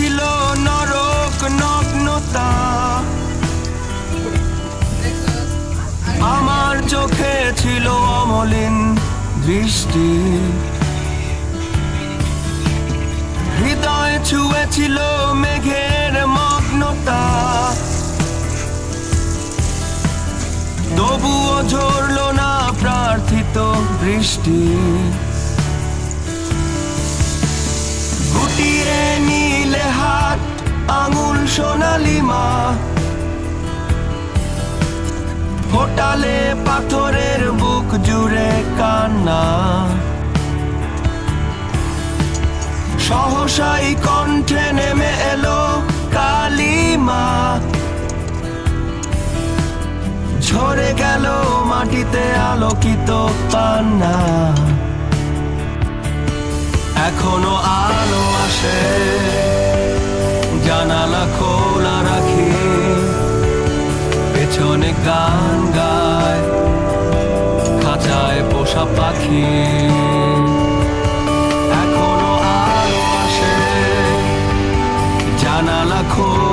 ছিল নরক নগ্নতা। আমার চোখে ছিল অমলিন দৃষ্টি। হৃদয় ছুঁয়েছিল মেঘের মগ্নতা। তবুও ঝরল না প্রার্থিত বৃষ্টি ফোটালে পাথরের বুক জুড়ে কান্না। সহসাই কণ্ঠে নেমে এলো কালিমা। ঝরে গেল মাটিতে আলোকিত পান্না। এখনও আলো আসে, জানালা খোলা রাখি। পেছনে গান দেখা জানালা খোল।